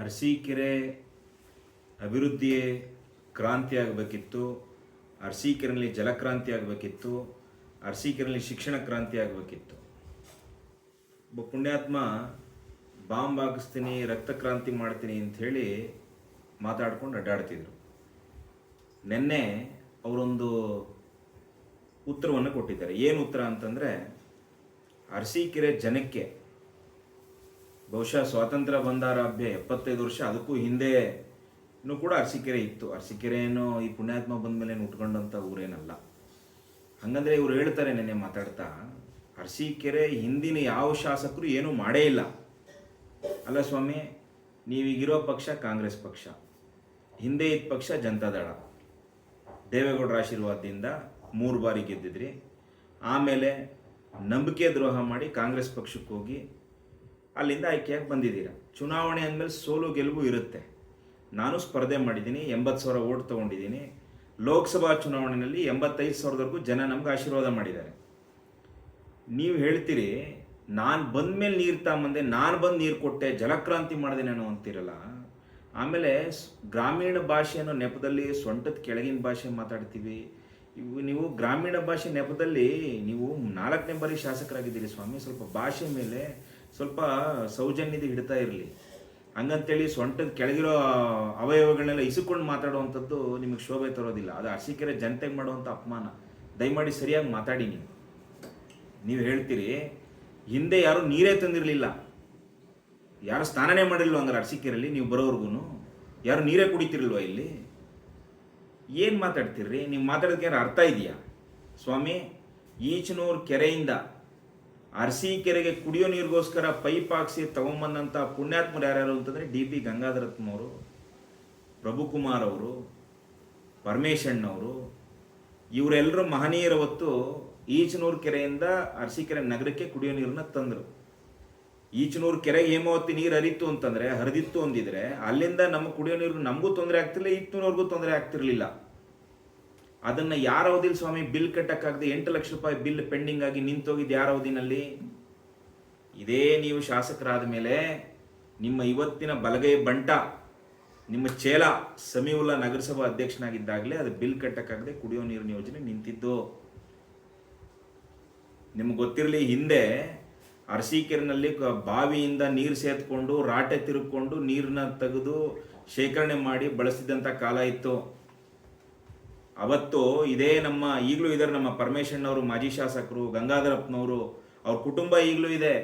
ಅರಸೀಕೆರೆ ಅಭಿವೃದ್ಧಿಯೇ ಕ್ರಾಂತಿ ಆಗಬೇಕಿತ್ತು ಅರಸೀಕೆರೆಯಲ್ಲಿ ಜಲಕ್ರಾಂತಿ ಆಗಬೇಕಿತ್ತು ಅರಸೀಕೆರೆಯಲ್ಲಿ ಶಿಕ್ಷಣ ಕ್ರಾಂತಿ ಆಗಬೇಕಿತ್ತು ಒಬ್ಬ ಪುಣ್ಯಾತ್ಮ, ಬಾಂಬ್ ಹಾಕಿಸ್ತೀನಿ, ರಕ್ತ ಕ್ರಾಂತಿ ಮಾಡ್ತೀನಿ ಅಂಥೇಳಿ ಮಾತಾಡ್ಕೊಂಡು ಅಡ್ಡಾಡ್ತಿದ್ರು. ನಿನ್ನೆ ಅವರೊಂದು ಉತ್ತರವನ್ನು ಕೊಟ್ಟಿದ್ದಾರೆ. ಏನು ಉತ್ತರ ಅಂತಂದರೆ, ಅರಸೀಕೆರೆ ಜನಕ್ಕೆ ಬಹುಶಃ ಸ್ವಾತಂತ್ರ್ಯ ಬಂದಾರಭ್ಯ ಎಪ್ಪತ್ತೈದು ವರ್ಷ, ಅದಕ್ಕೂ ಹಿಂದೆನೂ ಕೂಡ ಅರಸೀಕೆರೆ ಇತ್ತು. ಅರಸೀಕೆರೆ ಏನು ಈ ಪುಣ್ಯಾತ್ಮ ಬಂದ ಮೇಲೆ ಉಟ್ಕೊಂಡಂಥ ಊರೇನಲ್ಲ. ಹಂಗಂದ್ರೆ ಇವ್ರು ಹೇಳ್ತಾರೆ ನೆನ್ನೆ ಮಾತಾಡ್ತಾ, ಅರಸೀಕೆರೆ ಹಿಂದಿನ ಯಾವ ಶಾಸಕರು ಏನೂ ಮಾಡೇ ಇಲ್ಲ. ಅಲ್ಲ ಸ್ವಾಮಿ, ನೀವೀಗಿರೋ ಪಕ್ಷ ಕಾಂಗ್ರೆಸ್ ಪಕ್ಷ, ಹಿಂದೆ ಇದ್ದ ಪಕ್ಷ ಜನತಾದಳ ದೇವೇಗೌಡರ ಆಶೀರ್ವಾದದಿಂದ ಮೂರು ಬಾರಿ ಗೆದ್ದಿದ್ರಿ. ಆಮೇಲೆ ನಂಬಿಕೆ ದ್ರೋಹ ಮಾಡಿ ಕಾಂಗ್ರೆಸ್ ಪಕ್ಷಕ್ಕೆ ಹೋಗಿ ಅಲ್ಲಿಂದ ಆಯ್ಕೆಯಾಗಿ ಬಂದಿದ್ದೀರಾ? ಚುನಾವಣೆ ಅಂದಮೇಲೆ ಸೋಲು ಗೆಲುವು ಇರುತ್ತೆ. ನಾನು ಸ್ಪರ್ಧೆ ಮಾಡಿದ್ದೀನಿ, ಎಂಬತ್ತು ಸಾವಿರ ಓಟ್ ತೊಗೊಂಡಿದ್ದೀನಿ. ಲೋಕಸಭಾ ಚುನಾವಣೆಯಲ್ಲಿ ಎಂಬತ್ತೈದು ಸಾವಿರದವರೆಗೂ ಜನ ನಮ್ಗೆ ಆಶೀರ್ವಾದ ಮಾಡಿದ್ದಾರೆ. ನೀವು ಹೇಳ್ತೀರಿ, ನಾನು ಬಂದ್ಮೇಲೆ ನೀರು ತಗೊಂಬಂದೆ, ನಾನು ಬಂದು ನೀರು ಕೊಟ್ಟೆ, ಜಲಕ್ರಾಂತಿ ಮಾಡಿದೆ ನಾನು ಅಂತಿರಲ್ಲ? ಆಮೇಲೆ ಗ್ರಾಮೀಣ ಭಾಷೆ ಅನ್ನೋ ನೆಪದಲ್ಲಿ ಸೊಂಟದ ಕೆಳಗಿನ ಭಾಷೆ ಮಾತಾಡ್ತೀವಿ. ಇವು ನೀವು ಗ್ರಾಮೀಣ ಭಾಷೆ ನೆಪದಲ್ಲಿ ನೀವು ನಾಲ್ಕನೇ ಬಾರಿ ಶಾಸಕರಾಗಿದ್ದೀರಿ ಸ್ವಾಮಿ. ಸ್ವಲ್ಪ ಭಾಷೆ ಮೇಲೆ ಸ್ವಲ್ಪ ಸೌಜನ್ಯದ ಹಿಡ್ತಾ ಇರಲಿ. ಹಂಗಂತೇಳಿ ಸೊಂಟದ ಕೆಳಗಿರೋ ಅವಯವಗಳನ್ನೆಲ್ಲ ಇಸುಕೊಂಡು ಮಾತಾಡುವಂಥದ್ದು ನಿಮಗೆ ಶೋಭೆ ತರೋದಿಲ್ಲ. ಅದು ಅರಸಿಕೆರೆ ಜನತೆಗೆ ಮಾಡುವಂಥ ಅಪಮಾನ. ದಯಮಾಡಿ ಸರಿಯಾಗಿ ಮಾತಾಡಿ ನೀವು. ನೀವು ಹೇಳ್ತೀರಿ, ಹಿಂದೆ ಯಾರು ನೀರೇ ತಂದಿರಲಿಲ್ಲ. ಯಾರು ಸ್ನಾನನೇ ಮಾಡಿರಲಿಲ್ಲ ಅಂದ್ರೆ ಅರಸಿಕೆರೆಯಲ್ಲಿ, ನೀವು ಬರೋವರೆಗೂ ಯಾರು ನೀರೇ ಕುಡಿತಿರಲ್ವ ಇಲ್ಲಿ? ಏನು ಮಾತಾಡ್ತೀರ್ರಿ? ನೀವು ಮಾತಾಡೋದಕ್ಕೆ ಯಾರು ಅರ್ಥ ಇದೆಯಾ? ಸ್ವಾಮಿ, ಈಚನೂರು ಕೆರೆಯಿಂದ ಅರಸೀಕೆರೆಗೆ ಕುಡಿಯೋ ನೀರಿಗೋಸ್ಕರ ಪೈಪ್ ಹಾಕ್ಸಿ ತಗೊಂಬಂದಂಥ ಪುಣ್ಯಾತ್ಮರು ಯಾರ್ಯಾರು ಅಂತಂದರೆ ಡಿ ಪಿ ಗಂಗಾಧರತ್ನವರು ಪ್ರಭುಕುಮಾರ್ ಅವರು ಪರಮೇಶಣ್ಣವರು ಇವರೆಲ್ಲರೂ ಮಹನೀಯರ ಹೊತ್ತು ಈಚನೂರು ಕೆರೆಯಿಂದ ಅರಸೀಕೆರೆ ನಗರಕ್ಕೆ ಕುಡಿಯೋ ನೀರನ್ನ ತಂದರು. ಈಚನೂರು ಕೆರೆ ಹೇಮಾವತಿ ನೀರು ಹರಿತು ಅಂತಂದ್ರೆ, ಹರಿದಿತ್ತು ಅಂದಿದ್ರೆ, ಅಲ್ಲಿಂದ ನಮ್ಮ ಕುಡಿಯೋ ನೀರು ನಮಗೂ ತೊಂದರೆ ಆಗ್ತಿಲ್ಲ ಈಚನೂರ್ಗೂ ತೊಂದರೆ ಆಗ್ತಿರ್ಲಿಲ್ಲ. ಅದನ್ನ ಯಾರ ಅವಧಿಲಿ ಸ್ವಾಮಿ ಬಿಲ್ ಕಟ್ಟಕ್ಕಾಗದೆ ಎಂಟು ಲಕ್ಷ ರೂಪಾಯಿ ಬಿಲ್ ಪೆಂಡಿಂಗ್ ಆಗಿ ನಿಂತೋಗಿದ್ದು ಯಾರ ಅವಧಿನಲ್ಲಿ? ಇದೇ ನೀವು ಶಾಸಕರಾದ ಮೇಲೆ ನಿಮ್ಮ ಇವತ್ತಿನ ಬಲಗೈ ಬಂಟ, ನಿಮ್ಮ ಚೇಲ ಸಮೀವುಲ್ಲಾ ನಗರಸಭಾ ಅಧ್ಯಕ್ಷನಾಗಿದ್ದಾಗಲೇ ಅದು ಬಿಲ್ ಕಟ್ಟಕ್ಕಾಗದೆ ಕುಡಿಯೋ ನೀರಿನ ಯೋಜನೆ ನಿಂತಿದ್ದು. ನಿಮ್ಗೆ ಗೊತ್ತಿರಲಿ, ಹಿಂದೆ ಅರಸೀಕೆರೆನಲ್ಲಿ ಬಾವಿಯಿಂದ ನೀರು ಸೇತ್ಕೊಂಡು ರಾಟೆ ತಿರುಕೊಂಡು ನೀರನ್ನ ತೆಗೆದು ಶೇಖರಣೆ ಮಾಡಿ ಬಳಸಿದಂಥ ಕಾಲ ಇತ್ತು. ಅವತ್ತು ಇದೇ ನಮ್ಮ, ಈಗಲೂ ಇದ್ದಾರೆ ನಮ್ಮ ಪರಮೇಶ್ವರ್ನವರು, ಮಾಜಿ ಶಾಸಕರು, ಗಂಗಾಧರಪ್ಪನವರು, ಅವ್ರ ಕುಟುಂಬ ಈಗಲೂ ಇದೆ.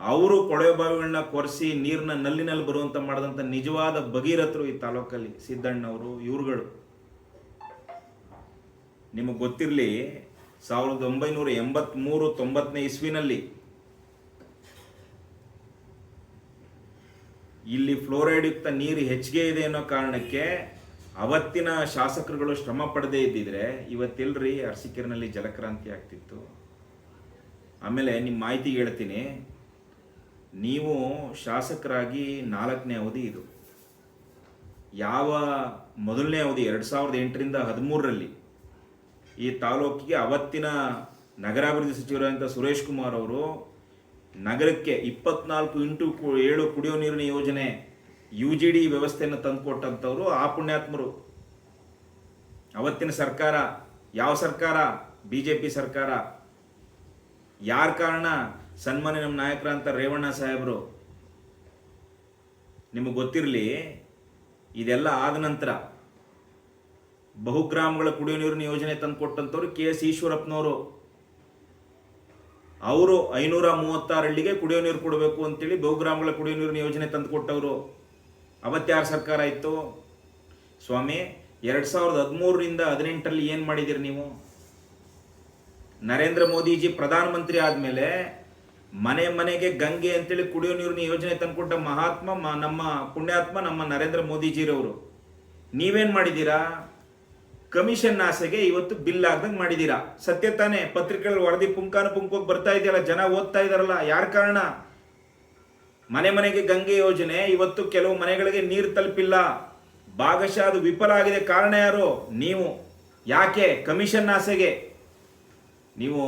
ಅವರು ಕೊಳವೆ ಬಾವಿಗಳನ್ನ ಕೊರೆಸಿ ನೀರನ್ನ ನಲ್ಲಿನಲ್ಲಿ ಬರುವಂತ ಮಾಡಿದಂಥ ನಿಜವಾದ ಭಗೀರಥರು ಈ ತಾಲೂಕಲ್ಲಿ, ಸಿದ್ದಣ್ಣವರು, ಇವ್ರುಗಳು. ನಿಮಗೆ ಗೊತ್ತಿರಲಿ, ಸಾವಿರದ ಒಂಬೈನೂರ ಎಂಬತ್ಮೂರು, ತೊಂಬತ್ತನೇ ಇಸ್ವಿನಲ್ಲಿ ಇಲ್ಲಿ ಫ್ಲೋರೈಡ್ ಯುಕ್ತ ನೀರು ಹೆಚ್ಚಿಗೆ ಇದೆ ಅನ್ನೋ ಕಾರಣಕ್ಕೆ ಅವತ್ತಿನ ಶಾಸಕರುಗಳು ಶ್ರಮ ಪಡದೇ ಇದ್ದಿದ್ರೆ ಇವತ್ತಿಲ್ರಿ ಅರಸಿಕೆರೆನಲ್ಲಿ ಜಲಕ್ರಾಂತಿ ಆಗ್ತಿತ್ತು. ಆಮೇಲೆ ನಿಮ್ಮ ಮಾಹಿತಿ ಹೇಳ್ತೀನಿ. ನೀವು ಶಾಸಕರಾಗಿ ನಾಲ್ಕನೇ ಅವಧಿ ಇದು. ಯಾವ ಮೊದಲನೇ ಅವಧಿ ಎರಡು ಸಾವಿರದ ಎಂಟರಿಂದ ಹದಿಮೂರರಲ್ಲಿ ಈ ತಾಲೂಕಿಗೆ ಅವತ್ತಿನ ನಗರಾಭಿವೃದ್ಧಿ ಸಚಿವರಾದಂಥ ಸುರೇಶ್ ಕುಮಾರ್ ಅವರು ನಗರಕ್ಕೆ ಇಪ್ಪತ್ನಾಲ್ಕು ಇಂಟು ಏಳು ಕುಡಿಯೋ ನೀರಿನ ಯೋಜನೆ ಯು ಜಿ ಡಿ ವ್ಯವಸ್ಥೆಯನ್ನು ತಂದುಕೊಟ್ಟಂಥವ್ರು ಆ ಪುಣ್ಯಾತ್ಮರು. ಅವತ್ತಿನ ಸರ್ಕಾರ, ಯಾವ ಸರ್ಕಾರ? ಬಿ ಜೆ ಪಿ ಸರ್ಕಾರ. ಯಾರ ಕಾರಣ? ಸನ್ಮಾನ್ಯ ನಮ್ಮ ನಾಯಕರ ಅಂತ ರೇವಣ್ಣ ಸಾಹೇಬರು. ನಿಮಗೆ ಗೊತ್ತಿರಲಿ, ಇದೆಲ್ಲ ಆದ ನಂತರ ಬಹುಗ್ರಾಮಗಳ ಕುಡಿಯೋ ನೀರಿನ ಯೋಜನೆ ತಂದು ಕೊಟ್ಟಂಥವ್ರು ಕೆ ಎಸ್ ಈಶ್ವರಪ್ಪನವರು. ಅವರು ಐನೂರ ಮೂವತ್ತಾರು ಹಳ್ಳಿಗೆ ಕುಡಿಯೋ ನೀರು ಕೊಡಬೇಕು ಅಂತೇಳಿ ಬಹುಗ್ರಾಮಗಳ ಕುಡಿಯೋ ನೀರಿನ ಯೋಜನೆ ತಂದು ಕೊಟ್ಟವರು ಅವತ್ತ್ಯಾರ ಸರ್ಕಾರ ಇತ್ತು? ಸ್ವಾಮಿ, ಎರಡು ಸಾವಿರದ ಹದಿಮೂರರಿಂದ ಹದಿನೆಂಟರಲ್ಲಿ ಏನು ಮಾಡಿದಿರಿ ನೀವು? ನರೇಂದ್ರ ಮೋದಿಜಿ ಪ್ರಧಾನಮಂತ್ರಿ ಆದಮೇಲೆ ಮನೆ ಮನೆಗೆ ಗಂಗೆ ಅಂತೇಳಿ ಕುಡಿಯೋ ನೀರಿನ ಯೋಜನೆ ತಂದುಕೊಟ್ಟ ಮಹಾತ್ಮ ನಮ್ಮ ಪುಣ್ಯಾತ್ಮ ನಮ್ಮ ನರೇಂದ್ರ ಮೋದಿಜಿರವರು. ನೀವೇನು ಮಾಡಿದ್ದೀರಾ? ಕಮಿಷನ್ ಆಸೆಗೆ ಇವತ್ತು ಬಿಲ್ ಆಗ್ದಂಗೆ ಮಾಡಿದ್ದೀರಾ? ಸತ್ಯ ತಾನೇ ಪತ್ರಿಕೆಗಳು ವರದಿ ಪುಂಕಾನು ಪುಂಕೋಗಿ ಬರ್ತಾ ಇದೆಯಲ್ಲ, ಜನ ಓದ್ತಾ ಇದ್ದಾರಲ್ಲ ಯಾರ ಕಾರಣ? ಮನೆ ಮನೆಗೆ ಗಂಗೆ ಯೋಜನೆ, ಇವತ್ತು ಕೆಲವು ಮನೆಗಳಿಗೆ ನೀರು ತಲುಪಿಲ್ಲ. ಭಾಗಶಃ ಅದು ವಿಫಲ ಆಗಿದೆ. ಕಾರಣ ಯಾರು? ನೀವು. ಯಾಕೆ? ಕಮಿಷನ್ ಆಸೆಗೆ. ನೀವು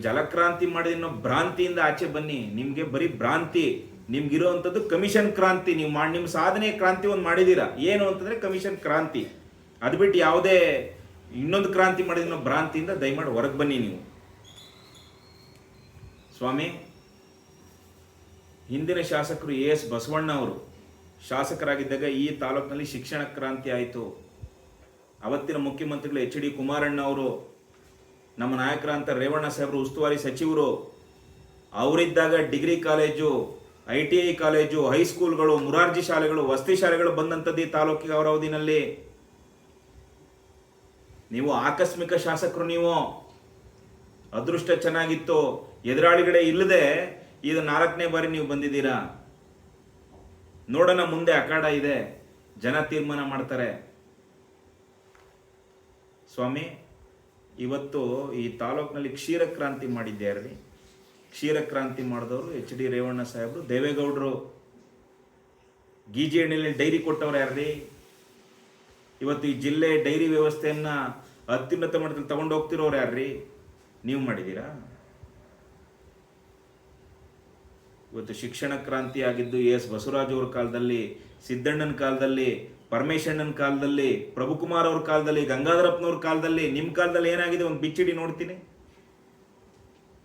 ಜಲಕ್ರಾಂತಿ ಮಾಡಿದ ಭ್ರಾಂತಿಯಿಂದ ಆಚೆ ಬನ್ನಿ. ನಿಮಗೆ ಬರೀ ಭ್ರಾಂತಿ. ನಿಮ್ಗಿರುವಂಥದ್ದು ಕಮಿಷನ್ ಕ್ರಾಂತಿ. ನೀವು ಮಾಡಿ ನಿಮ್ಮ ಸಾಧನೆ ಕ್ರಾಂತಿ ಒಂದು ಮಾಡಿದ್ದೀರಾ? ಏನು ಅಂತಂದರೆ ಕಮಿಷನ್ ಕ್ರಾಂತಿ. ಅದು ಬಿಟ್ಟು ಯಾವುದೇ ಇನ್ನೊಂದು ಕ್ರಾಂತಿ ಮಾಡಿದ ಭ್ರಾಂತಿಯಿಂದ ದಯಮಾಡಿ ಹೊರಗೆ ಬನ್ನಿ ನೀವು. ಸ್ವಾಮಿ ಹಿಂದಿನ ಶಾಸಕರು ಎ ಎಸ್ ಬಸವಣ್ಣ ಅವರು ಶಾಸಕರಾಗಿದ್ದಾಗ ಈ ತಾಲೂಕಿನಲ್ಲಿ ಶಿಕ್ಷಣ ಕ್ರಾಂತಿ ಆಯಿತು. ಅವತ್ತಿನ ಮುಖ್ಯಮಂತ್ರಿಗಳು ಎಚ್ ಡಿ ಕುಮಾರಣ್ಣ ಅವರು ನಮ್ಮ ನಾಯಕರಂತ ರೇವಣ್ಣ ಸಾಹೇಬರು, ಉಸ್ತುವಾರಿ ಸಚಿವರು, ಅವರಿದ್ದಾಗ degree college, I T I college, ಹೈಸ್ಕೂಲ್ಗಳು, Morarji ಶಾಲೆಗಳು, ವಸತಿ ಶಾಲೆಗಳು ಬಂದಂಥದ್ದು ಈ ತಾಲೂಕಿಗೆ ಅವರ ಅವಧಿನಲ್ಲಿ. ನೀವು ಆಕಸ್ಮಿಕ ಶಾಸಕರು ನೀವು. ಅದೃಷ್ಟ ಚೆನ್ನಾಗಿತ್ತು. ಎದುರಾಳಿಗಳೇ ಇಲ್ಲದೆ ಇದು ನಾಲ್ಕನೇ ಬಾರಿ ನೀವು ಬಂದಿದ್ದೀರಾ? ನೋಡೋಣ ಮುಂದೆ ಅಖಾಡ ಇದೆ. ಜನ ತೀರ್ಮಾನ ಮಾಡ್ತಾರೆ. ಸ್ವಾಮಿ, ಇವತ್ತು ಈ ತಾಲೂಕಿನಲ್ಲಿ ಕ್ಷೀರ ಕ್ರಾಂತಿ ಮಾಡಿದ್ಯಾರ್ರಿ ಕ್ಷೀರ ಕ್ರಾಂತಿ ಮಾಡಿದವರು ಎಚ್ ಡಿ ರೇವಣ್ಣ ಸಾಹೇಬರು, ದೇವೇಗೌಡರು. ಗೀಜಿ ಎಣ್ಣೆಯಲ್ಲಿ ಡೈರಿ ಕೊಟ್ಟವ್ರು ಇವತ್ತು ಈ ಜಿಲ್ಲೆ ಡೈರಿ ವ್ಯವಸ್ಥೆಯನ್ನು ಅತ್ಯುನ್ನತ ಮಟ್ಟದಲ್ಲಿ ತಗೊಂಡು ಹೋಗ್ತಿರೋರು ಯಾರ್ರಿ? ನೀವು ಮಾಡಿದ್ದೀರಾ? ಇವತ್ತು ಶಿಕ್ಷಣ ಕ್ರಾಂತಿ ಆಗಿದ್ದು ಎಸ್ ಬಸವರಾಜ್ ಅವ್ರ ಕಾಲದಲ್ಲಿ, ಸಿದ್ದಣ್ಣನ ಕಾಲದಲ್ಲಿ ಪರಮೇಶಣ್ಣನ ಕಾಲದಲ್ಲಿ, ಪ್ರಭುಕುಮಾರ್ ಅವ್ರ ಕಾಲದಲ್ಲಿ, ಗಂಗಾಧರಪ್ಪನವ್ರ ಕಾಲದಲ್ಲಿ ನಿಮ್ಮ ಕಾಲದಲ್ಲಿ ಏನಾಗಿದೆ ಒಂದು ಬಿಚ್ಚಿಡಿ ನೋಡ್ತೀನಿ.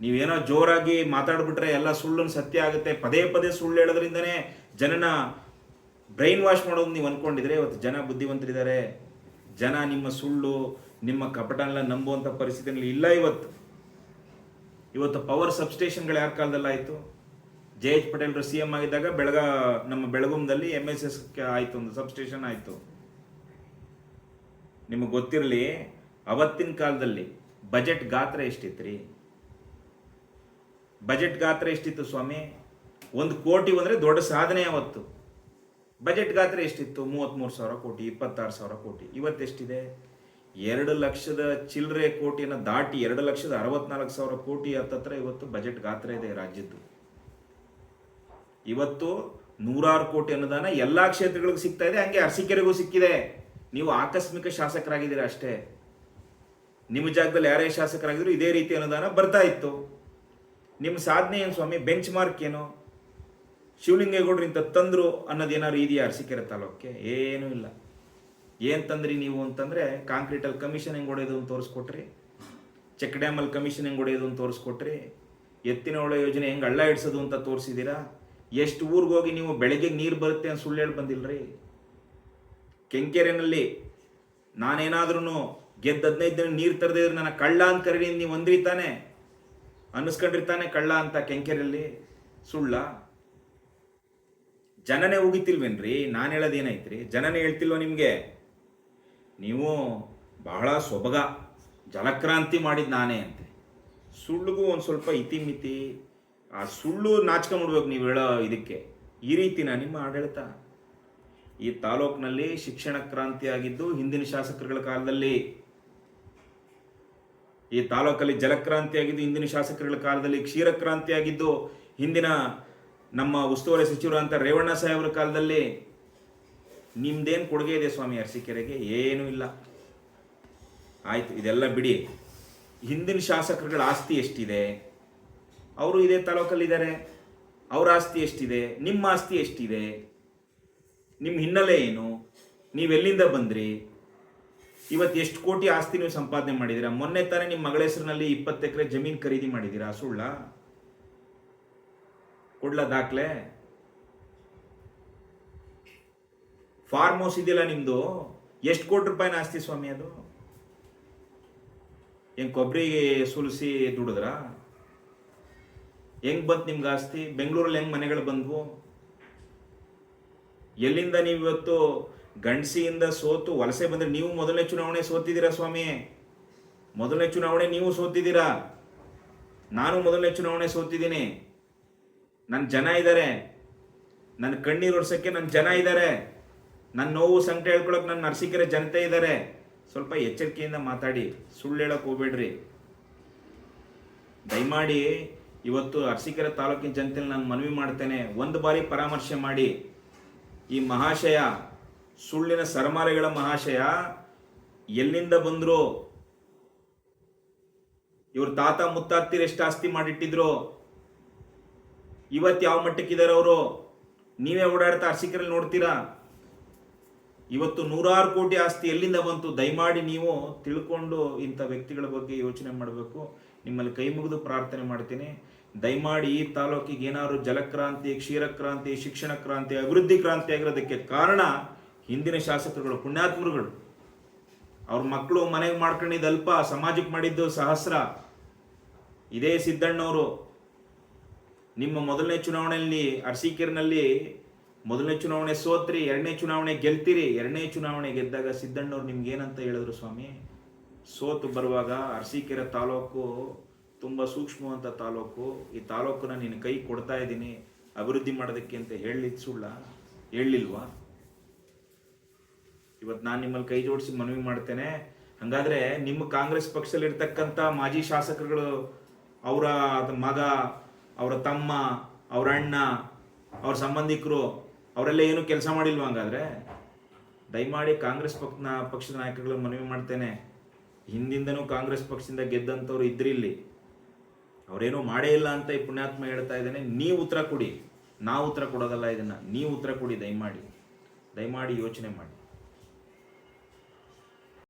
ನೀವೇನೋ ಜೋರಾಗಿ ಮಾತಾಡ್ಬಿಟ್ರೆ ಎಲ್ಲ ಸುಳ್ಳನ್ನು ಸತ್ಯ ಆಗುತ್ತೆ. ಪದೇ ಪದೇ ಸುಳ್ಳು ಹೇಳೋದ್ರಿಂದನೇ ಜನನ ಬ್ರೈನ್ ವಾಶ್ ಮಾಡೋದು ನೀವು ಅನ್ಕೊಂಡಿದ್ರೆ ಇವತ್ತು ಜನ ಬುದ್ಧಿವಂತರಿದ್ದಾರೆ. ಜನ ನಿಮ್ಮ ಸುಳ್ಳು, ನಿಮ್ಮ ಕಪಟನೆಲ್ಲ ನಂಬುವಂಥ ಪರಿಸ್ಥಿತಿಯಲ್ಲಿ ಇಲ್ಲ ಇವತ್ತು. ಇವತ್ತು ಪವರ್ ಸಬ್ಸ್ಟೇಷನ್ಗಳು ಯಾರ ಕಾಲದಲ್ಲಾಯಿತು ಜೆ ಎಚ್ ಪಟೇಲ್ರು ಸಿ ಎಂ ಆಗಿದ್ದಾಗ ಬೆಳಗ ನಮ್ಮ ಬೆಳಗುಂದಲ್ಲಿ ಎಂ ಎಸ್ ಎಸ್ ಆಯಿತು ಒಂದು ಸಬ್ಸ್ಟೇಷನ್ ಆಯಿತು. ನಿಮಗೆ ಗೊತ್ತಿರಲಿ, ಅವತ್ತಿನ ಕಾಲದಲ್ಲಿ ಬಜೆಟ್ ಗಾತ್ರ ಎಷ್ಟಿತ್ತು ಬಜೆಟ್ ಗಾತ್ರ ಎಷ್ಟಿತ್ತು ಸ್ವಾಮಿ? ಒಂದು ಕೋಟಿ ಅಂದರೆ ದೊಡ್ಡ ಸಾಧನೆ ಅವತ್ತು ಬಜೆಟ್ ಗಾತ್ರ ಎಷ್ಟಿತ್ತು? ಮೂವತ್ತ್ಮೂರು ಸಾವಿರ ಕೋಟಿ, ಇಪ್ಪತ್ತಾರು ಸಾವಿರ ಕೋಟಿ. ಇವತ್ತೆಷ್ಟಿದೆ ಎರಡು ಲಕ್ಷದ ಚಿಲ್ಲರೆ ಕೋಟಿಯನ್ನು ದಾಟಿ ಎರಡು ಲಕ್ಷದ ಅರವತ್ನಾಲ್ಕು ಸಾವಿರ ಕೋಟಿ ಹತ್ತತ್ರ ಇವತ್ತು ಬಜೆಟ್ ಗಾತ್ರ ಇದೆ ರಾಜ್ಯದ್ದು. ಇವತ್ತು ನೂರಾರು ಕೋಟಿ ಅನುದಾನ ಎಲ್ಲ ಕ್ಷೇತ್ರಗಳಿಗೂ ಸಿಗ್ತಾ ಇದೆ, ಹಂಗೆ ಅರಸಿಕೆರೆಗೂ ಸಿಕ್ಕಿದೆ. ನೀವು ಆಕಸ್ಮಿಕ ಶಾಸಕರಾಗಿದ್ದೀರಾ ಅಷ್ಟೇ. ನಿಮ್ಮ ಜಾಗದಲ್ಲಿ ಯಾರೇ ಶಾಸಕರಾಗಿದ್ರು ಇದೇ ರೀತಿ ಅನುದಾನ ಬರ್ತಾ ಇತ್ತು. ನಿಮ್ಮ ಸಾಧನೆ ಏನು ಸ್ವಾಮಿ? ಬೆಂಚ್ ಮಾರ್ಕ್ ಏನು? ಶಿವಲಿಂಗೇಗೌಡರು ಇಂಥ ತಂದ್ರು ಅನ್ನೋದೇನಾದ್ರು ಇದೆಯಾ ಅರಸಿಕೆರೆ ತಾಲೂಕಿಗೆ ಏನೂ ಇಲ್ಲ. ಏನು ತಂದ್ರಿ ನೀವು ಅಂತಂದರೆ ಕಾಂಕ್ರೀಟಲ್ಲಿ ಕಮಿಷನ್ ಹೆಂಗೆ ಹೊಡೆಯೋದು ಅಂತ ತೋರಿಸ್ಕೊಟ್ರಿ. ಚೆಕ್ ಡ್ಯಾಮಲ್ಲಿ ಕಮಿಷನ್ ಹೆಂಗ್ ಹೊಡೆಯೋದು ಅಂತ ತೋರಿಸ್ಕೊಟ್ರಿ. ಎತ್ತಿನ ಒಳ ಯೋಜನೆ ಹೆಂಗೆ ಹಳ್ಳ ಇಡ್ಸೋದು ಅಂತ ತೋರಿಸಿದ್ದೀರಾ? ಎಷ್ಟು ಊರಿಗೆ ಹೋಗಿ ನೀವು ಬೆಳಗ್ಗೆ ನೀರು ಬರುತ್ತೆ ಅಂತ ಸುಳ್ಳು ಹೇಳಿ ಬಂದಿಲ್ಲರಿ ಕೆಂಕೆರೆನಲ್ಲಿ ನಾನೇನಾದ್ರೂ ಗೆದ್ದ ಹದಿನೈದು ದಿನ ನೀರು ತರದಿದ್ರೆ ನನ್ನ ಕಳ್ಳ ಅಂತ ಕರೀರಿ ನೀವು ಒಂದ್ರಿತಾನೆ ಅನ್ನಿಸ್ಕೊಂಡಿರ್ತಾನೆ ಕಳ್ಳ ಅಂತ ಕೆಂಕೆರೆಯಲ್ಲಿ. ಸುಳ್ಳ. ಜನನೇ ಉಗಿತಿಲ್ವೇನ್ರಿ? ನಾನು ಹೇಳೋದೇನೈತ್ರಿ ಜನನೇ ಹೇಳ್ತಿಲ್ವ ನಿಮಗೆ? ನೀವು ಬಹಳ ಸೊಬಗ, ಜಲಕ್ರಾಂತಿ ಮಾಡಿದ್ ನಾನೇ ಅಂತೆ. ಸುಳ್ಳಿಗೂ ಒಂದು ಸ್ವಲ್ಪ ಇತಿಮಿತಿ ಆ ಸುಳ್ಳು ನಾಚ್ಕೊಂಬಿಡ್ಬೇಕು ನೀವು ಹೇಳೋ ಇದಕ್ಕೆ. ಈ ರೀತಿನ ನಿಮ್ಮ ಆಡಳಿತ. ಈ ತಾಲೂಕಿನಲ್ಲಿ ಶಿಕ್ಷಣ ಕ್ರಾಂತಿ ಆಗಿದ್ದು ಹಿಂದಿನ ಶಾಸಕರುಗಳ ಕಾಲದಲ್ಲಿ. ಈ ತಾಲೂಕಲ್ಲಿ ಜಲಕ್ರಾಂತಿ ಆಗಿದ್ದು ಹಿಂದಿನ ಶಾಸಕರುಗಳ ಕಾಲದಲ್ಲಿ ಕ್ಷೀರ ಕ್ರಾಂತಿ ಆಗಿದ್ದು ಹಿಂದಿನ ನಮ್ಮ ಉಸ್ತುವಾರಿ ಸಚಿವರಂತ ರೇವಣ್ಣ ಸಾಹೇಬ್ರ ಕಾಲದಲ್ಲಿ ನಿಮ್ದೇನು ಕೊಡುಗೆ ಇದೆ ಸ್ವಾಮಿ ಅರಸಿಕೆರೆಗೆ? ಏನೂ ಇಲ್ಲ. ಆಯ್ತು, ಇದೆಲ್ಲ ಬಿಡಿ. ಹಿಂದಿನ ಶಾಸಕರುಗಳ ಆಸ್ತಿ ಎಷ್ಟಿದೆ? ಅವರು ಇದೇ ತಾಲೂಕಲ್ಲಿದ್ದಾರೆ. ಅವರ ಆಸ್ತಿ ಎಷ್ಟಿದೆ? ನಿಮ್ಮ ಆಸ್ತಿ ಎಷ್ಟಿದೆ? ನಿಮ್ಮ ಹಿನ್ನೆಲೆ ಏನು? ನೀವೆಲ್ಲಿಂದ ಬಂದ್ರಿ? ಇವತ್ತು ಎಷ್ಟು ಕೋಟಿ ಆಸ್ತಿ ನೀವು ಸಂಪಾದನೆ ಮಾಡಿದ್ದೀರಾ? ಮೊನ್ನೆ ತಾನೇ ನಿಮ್ಮ ಮಗಳ ಹೆಸರಿನಲ್ಲಿ ಇಪ್ಪತ್ತು ಎಕರೆ ಜಮೀನು ಖರೀದಿ ಮಾಡಿದ್ದೀರಾ? ಸುಳ್ಳ? ಕೊಡ್ಲ ದಾಖಲೆ? ಫಾರ್ಮ್ ಹೌಸ್ ಇದೆಯಲ್ಲ ನಿಮ್ಮದು ಎಷ್ಟು ಕೋಟಿ ರೂಪಾಯಿನ ಆಸ್ತಿ ಸ್ವಾಮಿ ಅದು? ಏನು ಕೊಬ್ಬರಿಗೆ ಸುಲಿಸಿ ದುಡಿದ್ರ? ಹೆಂಗ್ ಬಂತು ನಿಮ್ಗೆ ಆಸ್ತಿ? ಬೆಂಗಳೂರಲ್ಲಿ ಹೆಂಗ್ ಮನೆಗಳು ಬಂದ್ವು? ಎಲ್ಲಿಂದ ನೀವು ಇವತ್ತು ಗಂಡಸಿಯಿಂದ ಸೋತು ವಲಸೆ ಬಂದ್ರೆ? ನೀವು ಮೊದಲನೇ ಚುನಾವಣೆ ಸೋತಿದ್ದೀರಾ ಸ್ವಾಮಿ? ಮೊದಲನೇ ಚುನಾವಣೆ ನೀವು ಸೋತಿದ್ದೀರಾ? ನಾನು ಮೊದಲನೇ ಚುನಾವಣೆ ಸೋತಿದ್ದೀನಿ. ನನ್ನ ಜನ ಇದ್ದಾರೆ ನನ್ನ ಕಣ್ಣೀರು ಒಡ್ಸೋಕ್ಕೆ ನನ್ನ ಜನ ಇದ್ದಾರೆ ನನ್ನ ನೋವು ಸಂಕಟ ಹೇಳ್ಕೊಳಕ್ಕೆ ನನ್ನ ನರಸಿಕೆರೆ ಜನತೆ ಇದ್ದಾರೆ ಸ್ವಲ್ಪ ಎಚ್ಚರಿಕೆಯಿಂದ ಮಾತಾಡಿ. ಸುಳ್ಳು ಹೇಳಕ್ಕೆ ಹೋಗ್ಬೇಡ್ರಿ. ದಯಮಾಡಿ ಇವತ್ತು ಅರಸೀಕೆರೆ ತಾಲೂಕಿನ ಜನತೆಯಲ್ಲಿ ನಾನು ಮನವಿ ಮಾಡ್ತೇನೆ, ಒಂದು ಬಾರಿ ಪರಾಮರ್ಶೆ ಮಾಡಿ. ಈ ಮಹಾಶಯ, ಸುಳ್ಳಿನ ಸರಮಾಲೆಗಳ ಮಹಾಶಯ, ಎಲ್ಲಿಂದ ಬಂದರು? ಇವ್ರ ತಾತ ಮುತ್ತಾತ್ತಿರ ಎಷ್ಟು ಆಸ್ತಿ ಮಾಡಿಟ್ಟಿದ್ರು? ಇವತ್ತು ಯಾವ ಮಟ್ಟಕ್ಕಿದ್ದಾರೆ ಅವರು? ನೀವೇ ಓಡಾಡ್ತಾ ಅರ್ಸಿಕರಲ್ಲಿ ನೋಡ್ತೀರಾ? ಇವತ್ತು ನೂರಾರು ಕೋಟಿ ಆಸ್ತಿ ಎಲ್ಲಿಂದ ಬಂತು? ದಯಮಾಡಿ ನೀವು ತಿಳ್ಕೊಂಡು ಇಂಥ ವ್ಯಕ್ತಿಗಳ ಬಗ್ಗೆ ಯೋಚನೆ ಮಾಡಬೇಕು. ನಿಮ್ಮಲ್ಲಿ ಕೈ ಮುಗಿದು ಪ್ರಾರ್ಥನೆ ಮಾಡ್ತೀನಿ. ದಯಮಾಡಿ ಈ ತಾಲೂಕಿಗೆ ಏನಾದ್ರು ಜಲಕ್ರಾಂತಿ, ಕ್ಷೀರಕ್ರಾಂತಿ ಶಿಕ್ಷಣ ಕ್ರಾಂತಿ ಅಭಿವೃದ್ಧಿ ಕ್ರಾಂತಿ ಆಗಿರೋದಕ್ಕೆ ಕಾರಣ ಹಿಂದಿನ ಶಾಸಕರುಗಳು, ಪುಣ್ಯಾತ್ಮರುಗಳು. ಅವ್ರ ಮಕ್ಕಳು ಮನೆಗೆ ಮಾಡ್ಕೊಂಡಿದ್ದು ಅಲ್ಪ ಸಮಾಜಕ್ಕೆ ಮಾಡಿದ್ದು ಸಹಸ್ರ. ಇದೇ ಸಿದ್ದಣ್ಣವರು. ನಿಮ್ಮ ಮೊದಲನೇ ಚುನಾವಣೆಯಲ್ಲಿ ಅರಸೀಕೆರೆನಲ್ಲಿ ಮೊದಲನೇ ಚುನಾವಣೆ ಸೋತ್ರಿ, ಎರಡನೇ ಚುನಾವಣೆ ಗೆಲ್ತೀರಿ, ಎರಡನೇ ಚುನಾವಣೆ ಗೆದ್ದಾಗ ಸಿದ್ದಣ್ಣವ್ರು ನಿಮ್ಗೆ ಏನಂತ ಹೇಳಿದ್ರು ಸ್ವಾಮಿ? ಸೋತು ಬರುವಾಗ ಅರಸೀಕೆರೆ ತಾಲೂಕು ತುಂಬ ಸೂಕ್ಷ್ಮವಂಥ ತಾಲೂಕು. ಈ ತಾಲೂಕನ್ನ ನಿನ್ನ ಕೈ ಕೊಡ್ತಾ ಇದ್ದೀನಿ, ಅಭಿವೃದ್ಧಿ ಮಾಡೋದಕ್ಕೆ ಅಂತ ಹೇಳಿದ ಸುಳ್ಳ ಹೇಳಲಿಲ್ವಾ ಇವತ್ತು ನಾನು ನಿಮ್ಮಲ್ಲಿ ಕೈ ಜೋಡಿಸಿ ಮನವಿ ಮಾಡ್ತೇನೆ. ಹಂಗಾದ್ರೆ ನಿಮ್ಮ ಕಾಂಗ್ರೆಸ್ ಪಕ್ಷದಲ್ಲಿ ಇರ್ತಕ್ಕಂಥ ಮಾಜಿ ಶಾಸಕರುಗಳು, ಅವರ ಮಗ, ಅವರ ತಮ್ಮ, ಅವರ ಅಣ್ಣ, ಅವ್ರ ಸಂಬಂಧಿಕರು, ಅವರೆಲ್ಲ ಏನು ಕೆಲಸ ಮಾಡಿಲ್ವಾ ಹಂಗಾದ್ರೆ? ದಯಮಾಡಿ ಕಾಂಗ್ರೆಸ್ ಪಕ್ಷನ ಪಕ್ಷದ ನಾಯಕರುಗಳು ಮನವಿ ಮಾಡ್ತೇನೆ. ಹಿಂದಿಂದನೂ ಕಾಂಗ್ರೆಸ್ ಪಕ್ಷದಿಂದ ಗೆದ್ದಂಥವ್ರು ಇದ್ರಿ ಇಲ್ಲಿ ಅವರೇನೋ ಮಾಡೇ ಇಲ್ಲ ಅಂತ ಈ ಪುಣ್ಯಾತ್ಮ ಹೇಳ್ತಾ ಇದ್ದಾನೆ, ನೀವು ಉತ್ತರ ಕೊಡಿ. ನಾವು ಉತ್ತರ ಕೊಡೋದಲ್ಲ ಇದನ್ನ, ನೀವು ಉತ್ತರ ಕೊಡಿ, ದಯಮಾಡಿ. ದಯಮಾಡಿ ಯೋಚನೆ ಮಾಡಿ.